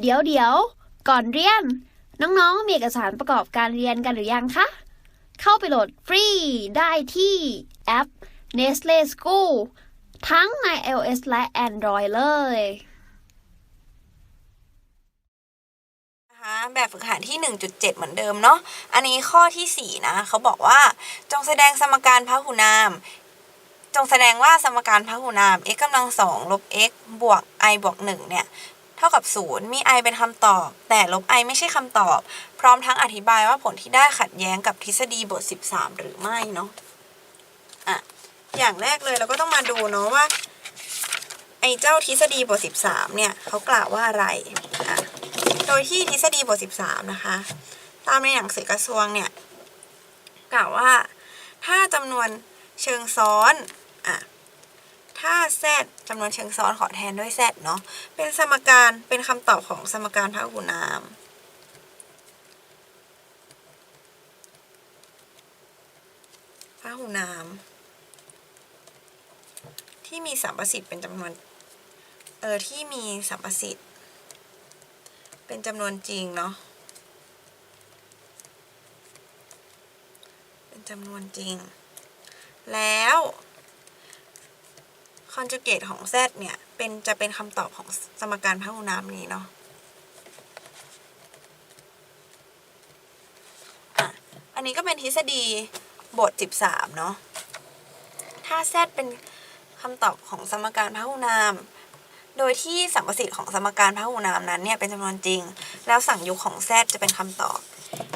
เดี๋ยวเดี๋ยว ก่อนเรียน น้องๆ มีเอกสารประกอบการเรียนกันหรือยังคะ เข้าไปโหลดฟรีได้ที่แอป Nestle School ทั้งใน iOS และ Android เลยนะคะแบบฝึกหัดที่ 1.7 เหมือนเดิมเนาะ อันนี้ข้อทีสี่ 4 นะ เขาบอกว่าจงแสดงสมการพหุนาม จงแสดงว่าสมการพหุนาม x กำลังสองลบ x บวก i บวก1เนี่ย เท่ากับ 0 มี i เป็นคำตอบ แต่ลบ i ไม่ใช่คำตอบ พร้อมทั้งอธิบายว่าผลที่ได้ขัดแย้งกับทฤษฎีบท 13 หรือไม่เนาะอะอย่างแรกเลยเราก็ต้องมาดูเนาะว่าไอ้เจ้าทฤษฎีบท 13 เนี่ยเขากล่าวว่าอะไรอะโดยที่ทฤษฎีบท 13 นะคะ ตามในหนังสือกระทรวงเนี่ย กล่าวว่าถ้าจำนวนเชิงซ้อนอะ ถ้า z จำนวนเชิงซ้อนขอแทนด้วย z เนาะ เป็นสมการ เป็นคำตอบของสมการพหุนาม พหุนาม ที่มีสัมประสิทธิ์เป็นจำนวน เออ ที่มีสัมประสิทธิ์ เป็นจำนวนจริงเนาะ เป็นจำนวนจริง แล้ว คอนจูเกตของ z เนี่ยเป็นจะเป็นคำตอบของสมการพหุนามนี้เนาะอะอันนี้ก็เป็นทฤษฎีบท 13 เนาะถ้า z เป็นคำตอบของสมการพหุนาม โดยที่สัมประสิทธิ์ของสมการพหุนามนั้นเนี่ยเป็นจำนวนจริง แล้วสั่งยุคของ z จะเป็นคำตอบ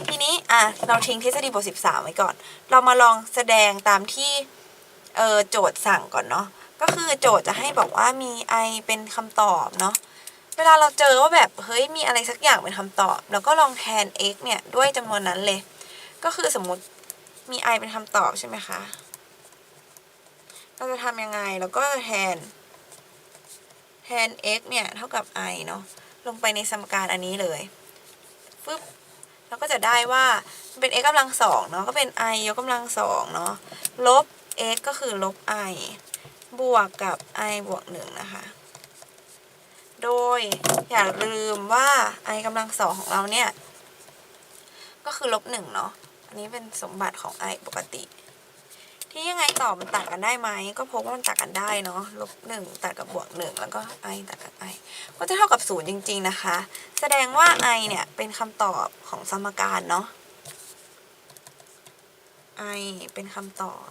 ทีนี้อะเราทิ้งทฤษฎีบท 13 ไว้ก่อน เรามาลองแสดงตามที่เออโจทย์สั่งก่อนเนาะ ก็คือโจทย์จะให้บอกว่ามี i เป็นคำตอบเนาะเวลาเราเจอว่าแบบเฮ้ยมีอะไรสักอย่างเป็นคำตอบ แล้วก็ลองแทน x เนี่ยด้วยจำนวนนั้นเลย ก็คือสมมติมี i เป็นคำตอบใช่ไหมคะเราจะทำยังไงเราก็จะแทน แทน x เนี่ยเท่ากับ i เนาะลงไปในสมการอันนี้เลยฟึบเราก็จะได้ว่ามันเป็น x กำลังสองเนาะก็เป็น i ยกกำลังสองเนาะลบ x ก็คือลบ i บวกกับ i บวกหนึ่งนะคะ โดยอย่าลืมว่า i กำลังสองของเราเนี่ย ก็คือลบหนึ่งเนาะ อันนี้เป็นสมบัติของ i ปกติ ที่ยังไงต่อมันต่างกันได้ไหม ก็พบว่ามันต่างกันได้เนาะ ลบหนึ่งตัดกับบวกหนึ่งแล้วก็ i ตัดกับ i ก็จะเท่ากับศูนย์จริง ๆ นะคะ แสดงว่า i เนี่ยเป็นคำตอบของสมการเนาะ i เป็นคำตอบ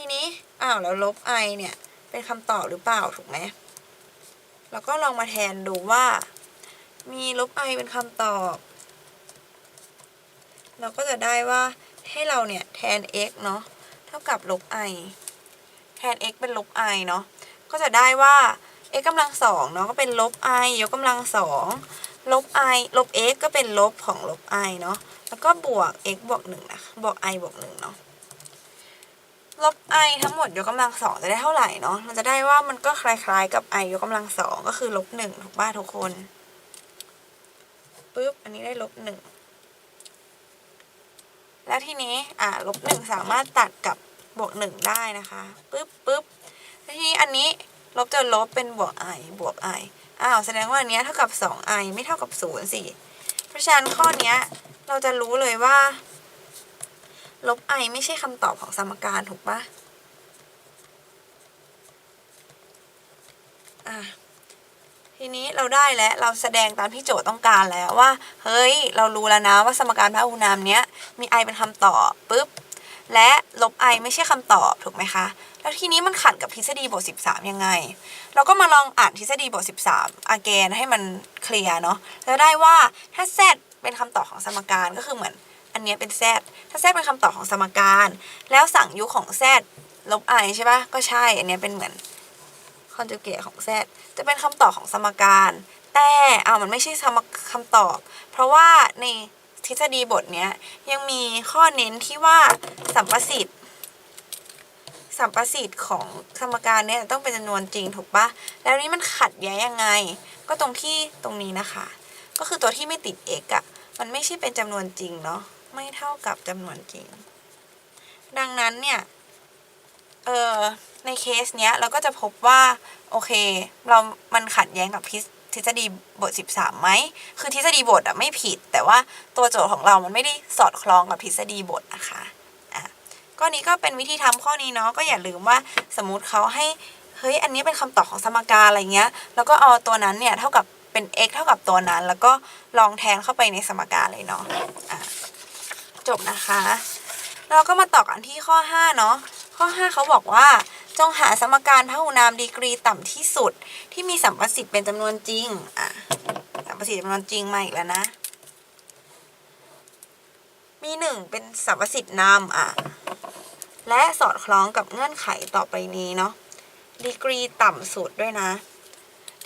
ทีนี้อ้าวแล้วลบ i เนี่ย เป็นคำตอบหรือเปล่าถูกไหมเราก็ลองมาแทนดูว่า มีลบ i เป็นคำตอบ เราก็จะได้ว่าให้เราเนี่ยแทน x เนาะเท่ากับลบ i แทน x เป็นลบ i เนาะก็จะได้ว่า x กำลังสองเนาะก็เป็นลบ i ยกกำลังสองลบ i ลบ x ก็เป็นลบของลบ i เนาะแล้วก็บวก x บวกหนึ่งนะคะบวก i บวกหนึ่งเนาะ ลบ i ทั้งหมดยกกำลังสองจะได้เท่าไหร่เนาะเราจะได้ว่ามันก็คล้ายๆกับ i ยกกำลังสองก็คือลบหนึ่งถูกป่ะทุกคนปึ๊บ อันนี้ได้ลบหนึ่ง แล้วทีนี้ อ่าลบหนึ่งสามารถตัดกับบวกหนึ่งได้นะคะปึ๊บปึ๊บแล้วทีนี้อันนี้ลบจอลบเป็นบวก i บวก i อ้าว แสดงว่าอันเนี้ยเท่ากับ 2i ไม่เท่ากับ0สิ เพราะฉะนั้นข้อเนี้ยเราจะรู้เลยว่า ลบ i ไม่ใช่คำตอบของสมการถูกปะอะทีนี้เราได้แล้วเราแสดงตามที่โจทย์ต้องการแล้วว่า เฮ้ย เรารู้แล้วนะว่าสมการพหุนามเนี้ยมี i เป็นคำตอบปุ๊บ และลบ i ไม่ใช่คำตอบถูกไหมคะ แล้วทีนี้มันขัดกับทฤษฎีบท 13 ยังไง เราก็มาลองอ่านทฤษฎีบท 13อาเกนให้มันเคลียร์เนาะแล้วได้ว่าถ้า z เป็นคำตอบของสมการก็คือเหมือนอันเนี้ยเป็น z า z เป็นคำตอบของสมการ แล้วสั่งยุของ z ลบ i ใช่ปะก็ใช่ อันเนี้ยเป็นเหมือนคอนจูเกตของ z จะเป็นคำตอบของสมการ แต่เอ้ามันไม่ใช่สมคำตอบ เพราะว่าในทฤษฎีบทเนี้ยยังมีข้อเน้นที่ว่าสัมประสิทธิ์สัมประสิทธิ์ของสมการเนี้ยต้องเป็นจำนวนจริงถูกปะแล้วนี้มันขัดแย้งยังไง ก็ตรงที่ตรงนี้นะคะ ก็คือตัวที่ไม่ติด x อะ มันไม่ใช่เป็นจำนวนจริงเนาะ ไม่เท่ากับจำนวนจริง ดังนั้นเนี่ย เออในเคสเนี้ยเราก็จะพบว่า โอเค เรามันขัดแย้งกับทฤษฎีบท 13ไหม คือทฤษฎีบทอะไม่ผิด แต่ว่าตัวโจทย์ของเรามันไม่ได้สอดคล้องกับทฤษฎีบทนะคะอะก็นี้ก็เป็นวิธีทำข้อนี้เนาะ ก็อย่าลืมว่าสมมติเขาให้ เฮ้ย อันนี้เป็นคำตอบของสมการอะไรเงี้ย แล้วก็เอาตัวนั้นเนี่ยเท่ากับเป็น x เท่ากับตัวนั้น แล้วก็ลองแทนเข้าไปในสมการเลยเนาะอะ จบนะคะ เราก็มาต่อกันที่ข้อ 5 เนาะ ข้อ 5 เขาบอกว่า จงหาสมการพหุนามดีกรีต่ำที่สุด ที่มีสัมประสิทธิ์เป็นจำนวนจริง อะ สัมประสิทธิ์จำนวนจริงมาอีกแล้วนะ มีหนึ่งเป็นสัมประสิทธิ์นำอะ และสอดคล้องกับเงื่อนไขต่อไปนี้เนาะ ดีกรีต่ำสุดด้วยนะ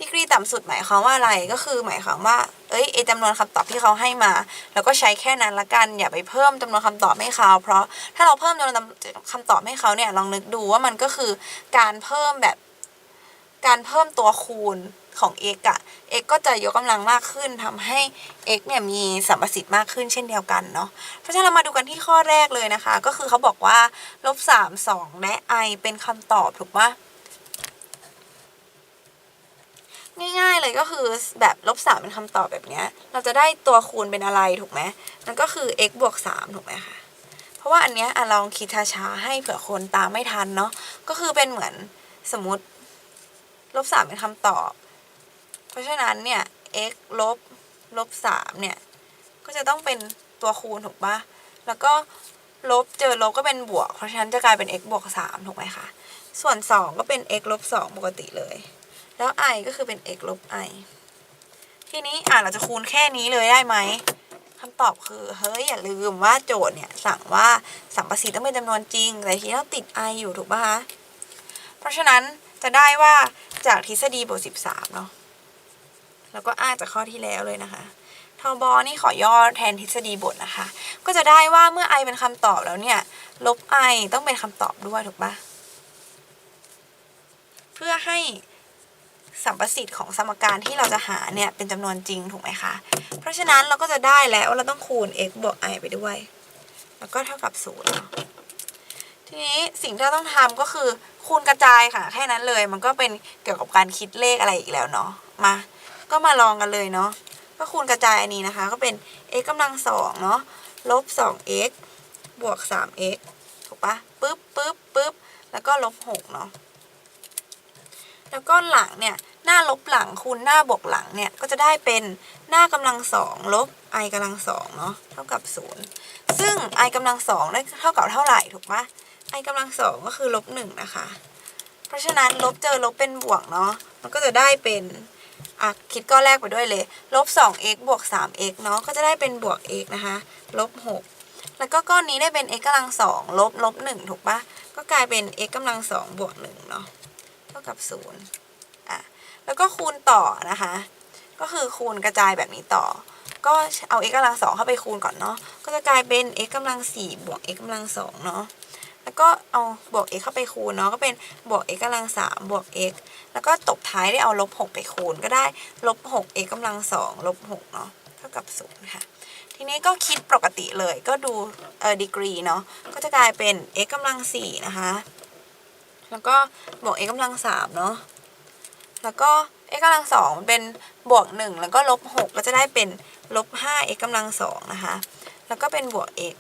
ดีกรีต่ำสุดหมายความว่าอะไรก็คือหมายความว่า เอ้ยไอจำนวนคำตอบที่เขาให้มา แล้วก็ใช้แค่นั้นละกันอย่าไปเพิ่มจำนวนคำตอบให้เขาเพราะถ้าเราเพิ่มจำนวนคำตอบให้เขาเนี่ยลองนึกดูว่ามันก็คือการเพิ่มแบบการเพิ่มตัวคูณของ x อะ x ก็จะยกกำลังมากขึ้นทำให้ x เนี่ยมีสัมประสิทธิ์มากขึ้นเช่นเดียวกันเนาะ เพราะฉะนั้นเรามาดูกันที่ข้อแรกเลยนะคะ ก็คือเขาบอกว่าลบสามสองและ i เป็นคำตอบถูกปะ ง่าย ๆ เลยก็คือแบบลบสามเป็นคำตอบแบบเนี้ย เราจะได้ตัวคูณเป็นอะไรถูกไหมมันก็คือ x บวกสามถูกไหมคะเพราะว่าอันเนี้ยลองคิดช้าๆให้เผื่อคนตามไม่ทันเนาะก็คือเป็นเหมือนสมมติลบสามเป็นคำตอบ เพราะฉะนั้นเนี่ย x ลบลบสามเนี่ย ก็จะต้องเป็นตัวคูณถูกปะแล้วก็ลบเจอลบก็เป็นบวก เพราะฉะนั้นจะกลายเป็น x บวกสามถูกไหมคะ ส่วนสองก็เป็น x ลบสองปกติเลย แล้ว i ก็คือเป็น x ลบ i ทีนี้อะเราจะคูณแค่นี้เลยได้ไหมคำตอบคือ เฮ้ย อย่าลืมว่าโจทย์เนี่ย สั่งว่าสัมประสิทธิ์ต้องเป็นจำนวนจริง แต่ทีนี้เราติด i อยู่ถูกป่ะคะ เพราะฉะนั้นจะได้ว่าจากทฤษฎีบท 13 เนาะแล้วก็อ้างจากข้อที่แล้วเลยนะคะทบอนี่ขอย่อแทนทฤษฎีบทนะคะ ก็จะได้ว่าเมื่อ i เป็นคำตอบแล้วเนี่ย ลบ i ต้องเป็นคำตอบด้วยถูกปะเพื่อให้ สัมประสิทธิ์ของสมการที่เราจะหาเนี่ยเป็นจำนวนจริงถูกไหมคะ เพราะฉะนั้นเราก็จะได้แล้วเราต้องคูณ x บวก i ไปด้วย แล้วก็เท่ากับศูนย์เนาะทีนี้สิ่งที่เราต้องทำก็คือคูณกระจายค่ะ แค่นั้นเลยมันก็เป็นเกี่ยวกับการคิดเลขอะไรอีกแล้วเนาะมา ก็มาลองกันเลยเนาะก็คูณกระจายอันนี้นะคะ ก็เป็น x กำลังสองเนาะลบ 2x บวก 3x ถูกปะปึ๊บปึ๊บปึ๊บแล้วก็ลบ6เนาะแล้วก็หลังเนี่ย หน้าลบหลังคูณหน้าบวกหลังเนี่ยก็จะได้เป็นหน้ากำลังสองลบ i กำลังสองเนาะเท่ากับศูนย์ซึ่ง i กำลังสองได้เท่ากับเท่าไหร่ถูกปะ i กำลังสองก็คือลบหนึ่งนะคะ เพราะฉะนั้นลบเจอลบเป็นบวกเนาะมันก็จะได้เป็นอะคิดก้อนแรกไปด้วยเลยลบ 2x บวก 3x เนาะก็จะได้เป็นบวก x นะคะลบ 6 แล้วก็ก้อนนี้ได้เป็น x กำลังสองลบลบ1ถูกปะก็กลายเป็น x กำลังสองบวก1เนาะเท่ากับ 0 แล้วก็คูณต่อนะคะ ก็คือคูณกระจายแบบนี้ต่อ ก็เอา x กำลังสองเข้าไปคูณก่อนเนาะ ก็จะกลายเป็น x กำลังสี่บวก x กำลังสองเนาะ แล้วก็เอาบวก x เข้าไปคูณเนาะ ก็เป็นบวก x กำลังสามบวก x แล้วก็ตบท้ายได้เอาลบหกไปคูณก็ได้ลบหก x กำลังสองลบหกเนาะ เท่ากับศูนย์ค่ะทีนี้ก็คิดปกติเลยก็ดูเอ่อดีกรีเนาะก็จะกลายเป็น x กำลังสี่นะคะ แล้วก็บวก x กำลังสามเนาะ แล้วก็ x กำลังสองมันเป็นบวกหนึ่งแล้วก็ลบหกก็จะได้เป็นลบห้า x กำลังสองนะคะ แล้วก็เป็นบวก x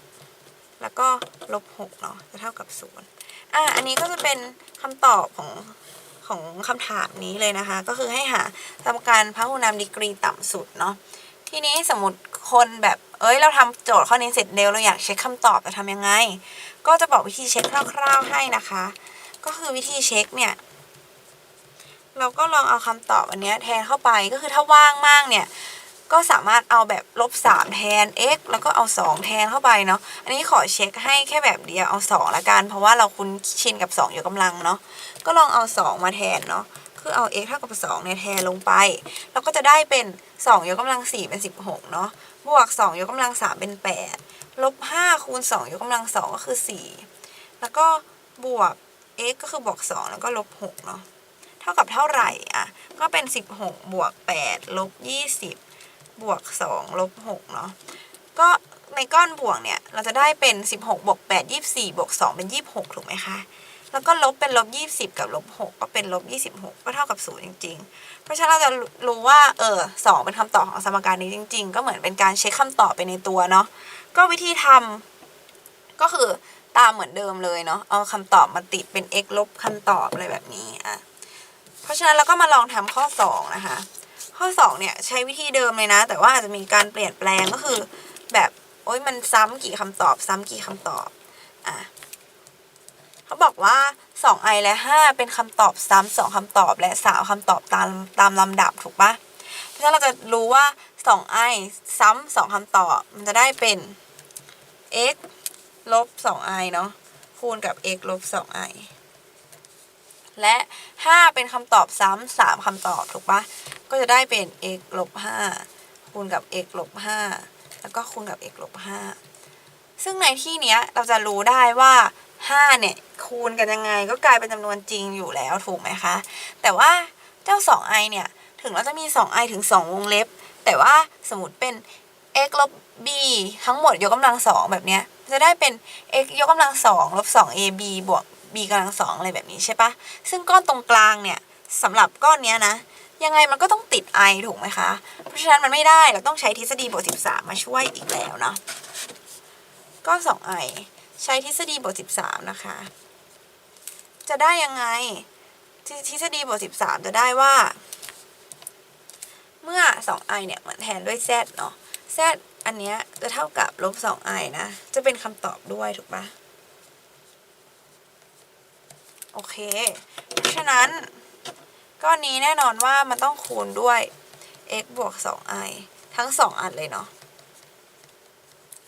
แล้วก็ลบหกเนาะจะเท่ากับศูนย์อะอันนี้ก็จะเป็นคำตอบของของคำถามนี้เลยนะคะ ก็คือให้หาสมการพหุนามดีกรีต่ำสุดเนาะทีนี้สมมติคนแบบเอ้ยเราทำโจทย์ข้อนี้เสร็จเร็วเราอยากเช็คคำตอบจะทำยังไง ก็จะบอกวิธีเช็คคร่าวๆให้นะคะ ก็คือวิธีเช็คเนี่ย เราก็ลองเอาคำตอบอันนี้แทนเข้าไปก็คือถ้าว่างมากเนี่ย ก็สามารถเอาแบบลบสามแทน x แล้วก็เอาสองแทนเข้าไปเนาะอันนี้ขอเช็คให้แค่แบบเดียวเอาสองละกัน เพราะว่าเราคุ้นชินกับสองอยู่กำลังเนาะก็ลองเอาสองมาแทนเนาะคือเอา x เท่ากับสองเนี่ยแทนลงไปแล้วก็จะได้เป็นสองยกกำลังสี่เป็นสิบหกเนาะบวกสองยกกำลังสามเป็นแปดลบห้าคูณสองยกกำลังสองก็คือสี่แล้วก็บวก x ก็คือบวกสองแล้วก็ลบหกเนาะ เท่ากับเท่าไหร่อะก็เป็น 16 บวก 8 ลบ 20 บวก 2 ลบ 6 เนาะก็ในก้อนบวกเนี่ย เราจะได้เป็น 16 บวก 8 24 บวก 2 เป็น 26 ถูกไหมคะ แล้วก็ลบเป็นลบยี่สิบกับลบหกก็เป็นลบยี่สิบหกก็เท่ากับศูนย์จริง ๆ เพราะฉะนั้นเราจะรู้ว่า เออสองเป็นคำตอบของสมการนี้จริง ๆ ก็เหมือนเป็นการเช็คคำตอบไปในตัวเนาะ ก็วิธีทำก็คือตามเหมือนเดิมเลยเนาะ เอาคำตอบมาติดเป็น x ลบคำตอบอะไรแบบนี้อะ เพราะฉะนั้นเราก็มาลองทำข้อสองนะคะ ข้อสองเนี่ย ใช้วิธีเดิมเลยนะ แต่ว่าอาจจะมีการเปลี่ยนแปลงก็คือ แบบโอ้ยมันซ้ำกี่คำตอบ ซ้ำกี่คำตอบอะเขาบอกว่า 2i และ 5 เป็นคำตอบซ้ำสองคำตอบและ 3คำตอบตามตามลำดับถูกปะเพราะฉะนั้นเราจะรู้ว่า 2i ซ้ำสองคำตอบมันจะได้เป็น x ลบ 2i เนาะคูณกับ x ลบ 2i และ 5 เป็นคำตอบซ้ำสามคำตอบถูกปะก็จะได้เป็น x ลบ5คูณกับ x ลบ5แล้วก็คูณกับ x ลบ5ซึ่งในที่เนี้ยเราจะรู้ได้ว่า5เนี่ยคูณกันยังไงก็กลายเป็นจำนวนจริงอยู่แล้วถูกไหมคะ แต่ว่าเจ้า 2i เนี่ย ถึงเราจะมี 2i ถึง 2 วงเล็บ แต่ว่าสมมติเป็น x ลบ b ทั้งหมดยกกำลังสองแบบเนี้ยจะได้เป็น x ยกกำลังสองลบ 2ab บวก b กำลังสองอะไรแบบนี้ใช่ปะซึ่งก้อนตรงกลางเนี่ยสำหรับก้อนเนี้ยนะ ยังไงมันก็ต้องติด i ถูกไหมคะ เพราะฉะนั้นมันไม่ได้เราต้องใช้ทฤษฎีบท 13 มาช่วยอีกแล้วเนาะก้อน 2i ใช้ทฤษฎีบท 13 นะคะ จะได้ยังไงทฤทฤษฎีบท 13 จะได้ว่า เมื่อ 2i เนี่ยเหมือนแทนด้วย z เนาะ z อันเนี้ยจะเท่ากับลบ 2i นะ จะเป็นคำตอบด้วยถูกปะ โอเค เพราะฉะนั้นก้อนนี้แน่นอนว่ามันต้องคูณด้วย x บวก 2i ทั้ง 2 อันเลยเนาะ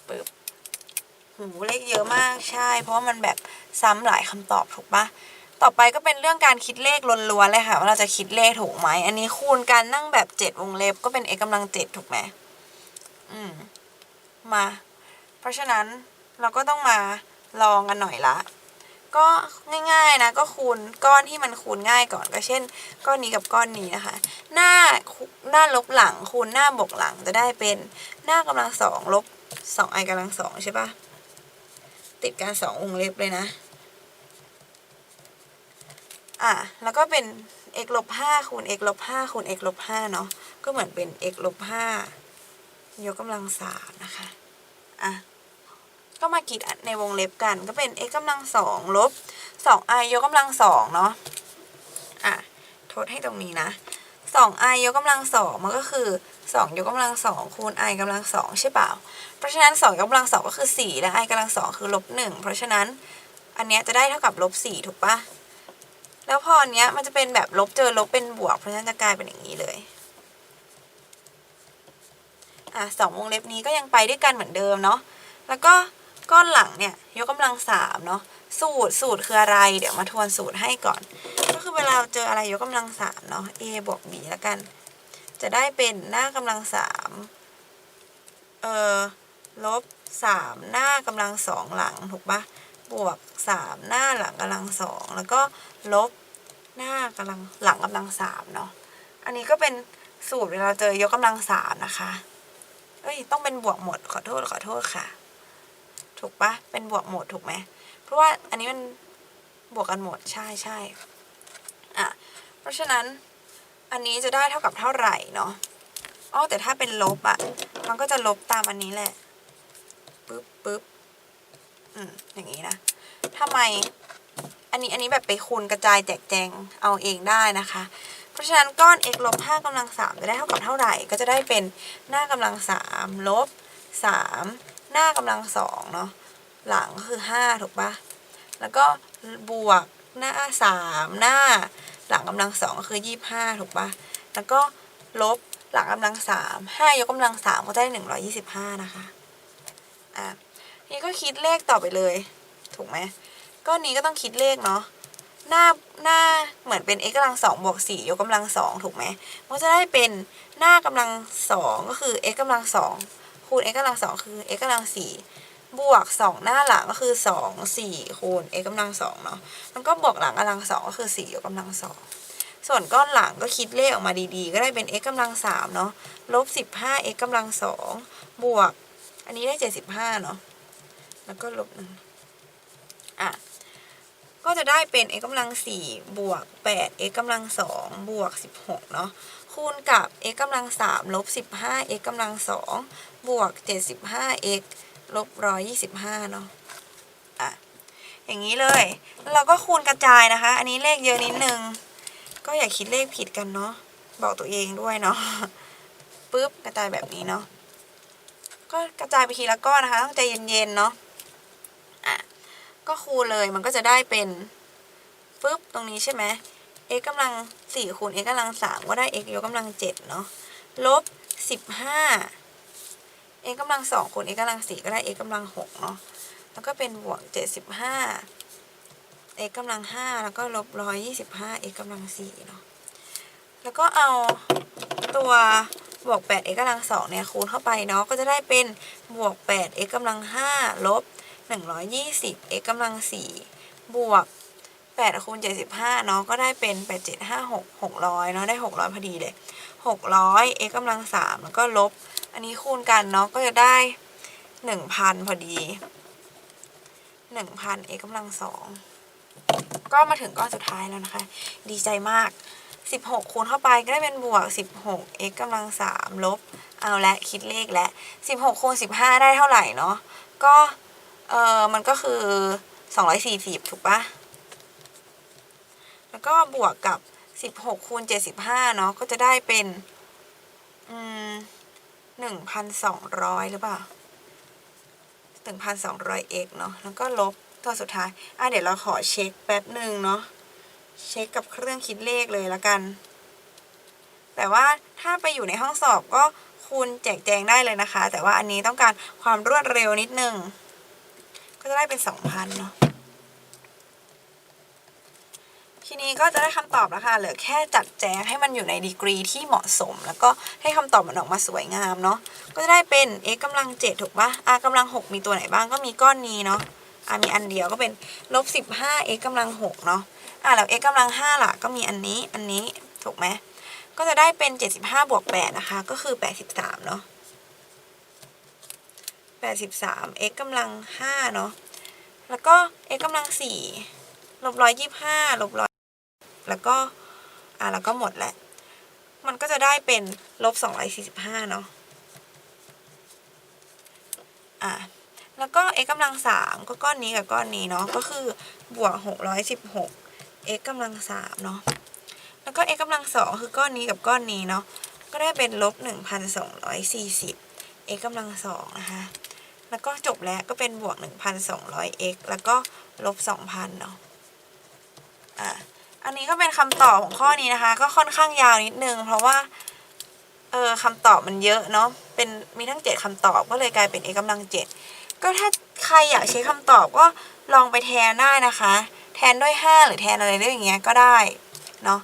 ปึ๊บหูเลขเยอะมากใช่ เพราะว่ามันแบบซ้ำหลายคำตอบถูกปะต่อไปก็เป็นเรื่องการคิดเลขล้วนๆเลยค่ะ ว่าเราจะคิดเลขถูกไหม อันนี้คูณกันนั่งแบบ7วงเล็บก็เป็น x กำลัง7ถูกไหมอืม มา เพราะฉะนั้นเราก็ต้องมาลองกันหน่อยละ ก็ง่ายๆนะก็คูณก้อนที่มันคูณง่ายก่อนก็เช่น ก้อนนี้กับก้อนนี้นะคะ หน้าหน้าลบหลังคูณหน้าบวกหลังจะได้เป็นหน้ากำลังสองลบสองไอกำลังสองใช่ปะติดกันสองวงเล็บเลยนะอะแล้วก็เป็น x ลบห้าคูณ x ลบห้าคูณ x ลบห้าเนาะก็เหมือนเป็น x ลบห้ายกกำลังสามนะคะอะ ก็มาคิดในวงเล็บกันก็เป็น x กำลังสองลบสอง i ยกกำลังสองเนาะอะทดให้ตรงนี้นะสอง i ยกกำลังสองมันก็คือสองยกกำลังสองคูณ i กำลังสองใช่เปล่า เพราะฉะนั้นสองยกกำลังสองก็คือสี่และ i กำลังสองคือลบหนึ่งเพราะฉะนั้นอันเนี้ยจะได้เท่ากับลบสี่ถูกปะแล้วพออันเนี้ยมันจะเป็นแบบลบเจอลบเป็นบวก เพราะฉะนั้นจะกลายเป็นอย่างนี้เลยอะสองวงเล็บนี้ก็ยังไปด้วยกันเหมือนเดิมเนาะแล้วก็ ก้อนหลังเนี่ยยกกำลังสามเนาะสูตรสูตรคืออะไร เดี๋ยวมาทวนสูตรให้ก่อน ก็คือเวลาเจออะไรยกกำลังสามเนาะ a บวก b แล้วกัน จะได้เป็นหน้ากำลังสามเอ่อลบสามหน้ากำลังสองหลังถูกปะบวกสามหน้าหลังกำลังสองแล้วก็ลบหน้ากำลังหลังกำลังสามเนาะอันนี้ก็เป็นสูตรเวลาเจอยกกำลังสามนะคะ เอ้ย ต้องเป็นบวกหมดขอโทษขอโทษค่ะ ถูกปะเป็นบวกหมดถูกไหมเพราะว่าอันนี้มันบวกกันหมดใช่ใช่อะเพราะฉะนั้นอันนี้จะได้เท่ากับเท่าไหร่เนาะอ๋อแต่ถ้าเป็นลบอะ่ะมันก็จะลบตามอันนี้แหละปึ๊บปึ๊บอืมอย่างนี้นะทำไมอันนี้อันนี้แบบไปคูณกระจายแจกแจงเอาเองได้นะคะ เพราะฉะนั้นก้อน x ลบ5กำลัง3จะได้เท่ากับเท่าไหร่ ก็จะได้เป็นหน้ากำลัง3ลบ3 หน้ากำลัง2เนาะหลังก็คือ5ถูกปะแล้วก็บวกหน้า3หน้า หลังกำลัง2ก็คือ25ถูกปะแล้วก็ลบหลังกำลัง3 5ยกกำลัง3ก็ได้125นะคะอะนี่ก็คิดเลขต่อไปเลย ถูกไหมก้อนนี้ก็ต้องคิดเลขเนาะหน้าหน้าเหมือนเป็น x กำลังสองบวกสี่ยกกำลังสองถูกไหมมันจะได้เป็นหน้ากำลังสองก็คือ x กำลังสอง คูณ x กำลังสองคือ x กำลังสี่บวกสองหน้าหลังก็คือสองสี่คูณ x กำลังสองเนาะมันก็บวกหลังกำลังสองก็คือสี่ยกกำลังสองส่วนก้อนหลังก็คิดเลขออกมาดีๆ ก็ได้เป็น x กำลังสามเนาะลบสิบห้า x กำลังสองบวก อันนี้ได้เจ็ดสิบห้าเนาะแล้วก็ลบหนึ่งอะ ก็จะได้เป็น x กำลัง4บวก8 x กำลัง2บวก 16 เนาะคูณกับ x กำลัง3ลบ15 x กำลัง2บวก 75 x ลบ125 เนาะอะอย่างนี้เลย เราก็คูณกระจายนะคะ อันนี้เลขเยอะนิดนึง ก็อย่าคิดเลขผิดกันเนาะบอกตัวเองด้วยเนาะปึ๊บกระจายแบบนี้เนาะก็กระจายไปทีละก้อนนะคะต้องใจเย็นๆเนาะ ก็คูณเลยมันก็จะได้เป็นปึ๊บตรงนี้ใช่ไหม x กำลังสี่คูณ x กำลังสามก็ได้ x ยกกำลังเจ็ดเนาะลบสิบห้า x กำลังสองคูณ x กำลังสี่ก็ได้ x กำลังหกเนาะแล้วก็เป็นบวกเจ็ดสิบห้า x กำลังห้าแล้วก็ลบร้อยยี่สิบห้า x กำลังสี่เนาะแล้วก็เอาตัวบวก8 x กำลังสองเนี่ยคูณเข้าไปเนาะก็จะได้เป็นบวก8 x กำลังห้าลบ 120 x กำลังสี่บวก8คูณ75เนาะก็ได้เป็น 8756 600เนาะได้ 600 พอดีเลย 600 x กำลังสามแล้วก็ลบ อันนี้คูณกันเนาะก็จะได้ 1,000 พอดี 1,000 x กำลังสองก็มาถึงก้อนสุดท้ายแล้วนะคะ ดีใจมาก 16 คูณเข้าไปก็ได้เป็นบวก 16 x กำลัง3ลบ เอาและคิดเลขและ 16 คูณ 15 ได้เท่าไหร่เนาะก็ เออมันก็คือ 240 ถูกปะแล้วก็บวกกับ 16คูณ75 เนาะก็จะได้เป็นอืม1,200 หรือเปล่า 1,200 x เนาะแล้วก็ลบตัวสุดท้าย อะเดี๋ยวเราขอเช็คแป๊บหนึ่งเนาะ เช็คกับเครื่องคิดเลขเลยละกัน แต่ว่าถ้าไปอยู่ในห้องสอบก็คูณแจกแจงได้เลยนะคะ แต่ว่าอันนี้ต้องการความรวดเร็วนิดนึง ก็จะได้เป็น2,000เนาะทีนี้ก็จะได้คำตอบแล้วค่ะเหลือแค่จัดแจงให้มันอยู่ในดีกรีที่เหมาะสม แล้วก็ให้คำตอบมันออกมาสวยงามเนาะก็จะได้เป็น x กำลัง7ถูกปะ r กำลัง 6 มีตัวไหนบ้างก็มีก้อนนี้เนาะ r มีอันเดียวก็เป็นลบ15 x กำลัง6เนาะอะแล้ว x กำลัง5ล่ะก็มีอันนี้อันนี้ถูกไหมก็จะได้เป็น 75บวก8นะคะก็คือ 83เนาะ 83 x กำลัง 5 เนาะ แล้วก็ x กำลัง 4 ลบ125ลบ100แล้วก็ อะ แล้วก็หมดแหละ มันก็จะได้เป็นลบ245 เนาะ อะ แล้วก็ x กำลัง 3 ก็ก้อนนี้กับก้อนนี้เนาะ ก็คือบวก 616 x กำลัง 3 เนาะ แล้วก็ x กำลัง 2 คือก้อนนี้กับก้อนนี้เนาะ ก็ได้เป็นลบ 1,240 x กำลัง 2 นะคะ แล้วก็จบแล้วก็เป็นบวก 1,200 x แล้วก็ลบ 2,000 เนาะอะอันนี้ก็เป็นคำตอบของข้อนี้นะคะ ก็ค่อนข้างยาวนิดนึง เพราะว่า เออคำตอบมันเยอะเนาะเป็นมีทั้ง 7คำตอบก็เลยกลายเป็น x กำลัง 7 ก็ถ้าใครอยากใช้คำตอบก็ลองไปแทนได้นะคะ แทนด้วย 5 หรือแทนอะไรเรื่องอย่างเงี้ยก็ได้เนาะ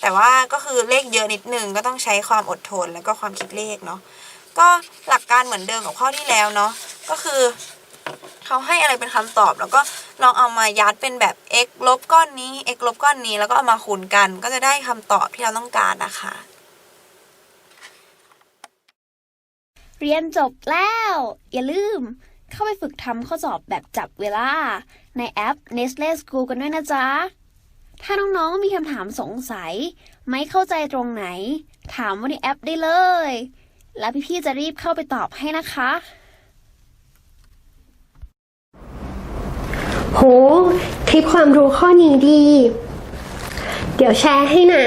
แต่ว่าก็คือเลขเยอะนิดนึงก็ต้องใช้ความอดทนแล้วก็ความคิดเลขเนาะ ก็หลักการเหมือนเดิมกับข้อที่แล้วเนาะก็คือเขาให้อะไรเป็นคำตอบ แล้วก็ลองเอามายัดเป็นแบบ x ลบก้อนนี้ x ลบก้อนนี้แล้วก็เอามาคูณกัน ก็จะได้คำตอบที่เราต้องการนะคะ เรียนจบแล้ว อย่าลืม เข้าไปฝึกทำข้อสอบแบบจับเวลา ในแอป Nestle School กันด้วยนะจ๊ะ ถ้าน้องๆมีคำถามสงสัย ไม่เข้าใจตรงไหน ถามว่าในแอปได้เลย แล้วพี่ๆจะรีบเข้าไปตอบให้นะคะ โห คลิปความรู้ข้อนี้ดี เดี๋ยวแชร์ให้นะ